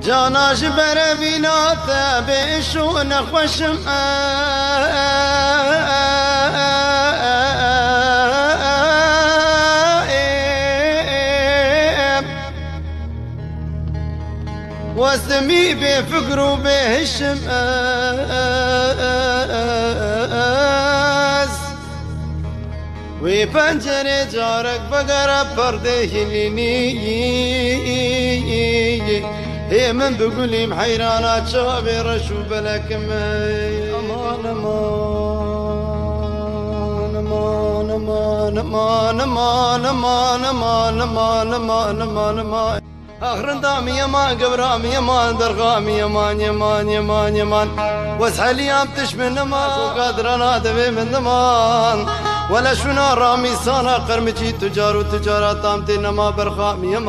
جاناش بربینات بشون خوشم واسمي بفكر وبهشم وی پنجره جارک بگره پرده هلینی هی من بقولیم حیرانا چابی رشو بلکم أمان أمان أمان أمان أمان أمان أمان أمان أمان أمان أمان أمان اخرن دامي يمان قبرامي يمان درغامي يمان يمان يمان يمان واسحل يام تشمن ما وقادر أنا دبي من دمان ولا شنو رامي صانا قرمجي تجار وتجارات تامتي نما برخامي يمان